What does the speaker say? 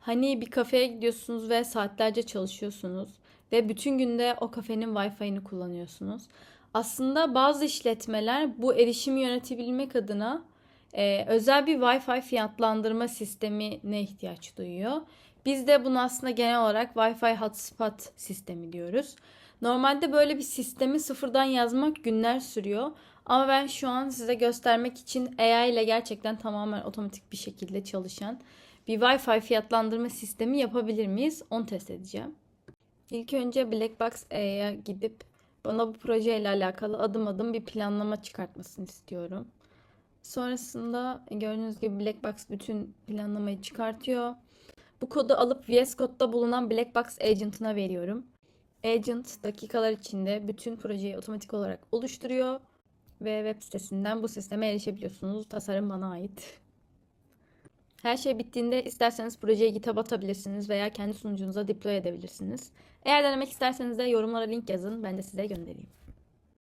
Hani bir kafeye gidiyorsunuz ve saatlerce çalışıyorsunuz ve bütün günde o kafenin Wi-Fi'ini kullanıyorsunuz. Aslında bazı işletmeler bu erişimi yönetebilmek adına e, özel bir Wi-Fi fiyatlandırma sistemine ihtiyaç duyuyor. Biz de bunu aslında genel olarak Wi-Fi hotspot sistemi diyoruz. Normalde böyle bir sistemi sıfırdan yazmak günler sürüyor. Ama ben şu an size göstermek için AI ile gerçekten tamamen otomatik bir şekilde çalışan bir Wi-Fi fiyatlandırma sistemi yapabilir miyiz? Onu test edeceğim. İlk önce Blackbox A'ya gidip bana bu projeyle alakalı adım adım bir planlama çıkartmasını istiyorum. Sonrasında gördüğünüz gibi Blackbox bütün planlamayı çıkartıyor. Bu kodu alıp VS Code'da bulunan Blackbox Agent'ına veriyorum. Agent dakikalar içinde bütün projeyi otomatik olarak oluşturuyor ve web sitesinden bu sisteme erişebiliyorsunuz. Tasarım bana ait. Her şey bittiğinde isterseniz projeye GitHub atabilirsiniz veya kendi sunucunuza deploy edebilirsiniz. Eğer denemek isterseniz de yorumlara link yazın. Ben de size göndereyim.